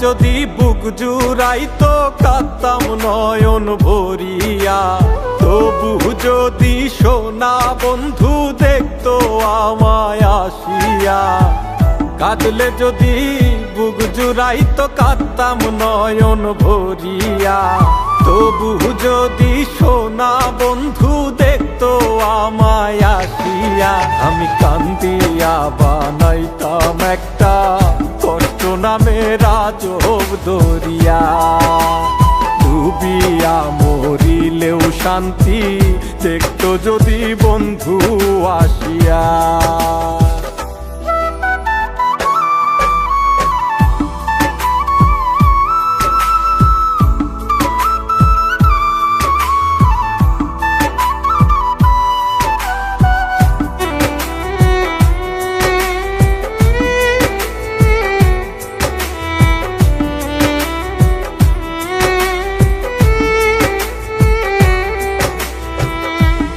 যদি বুক জুড়াইতো কাতাম নয়ন ভরিয়া। তবু যদি সোনা বন্ধু দেখতো আমায় আসিয়া। কাঁদলে যদি বুক জুড়াইতো কাতাম নয়ন ভরিয়া। তবু যদি সোনা বন্ধু দেখতো আমায় আসিয়া। আমি কান্দিয়া বানাইতাম একটা নামে রাজব দরিয়া। ডুবিয়া মরিলেও শান্তি দেখতো যদি বন্ধু আসিয়া।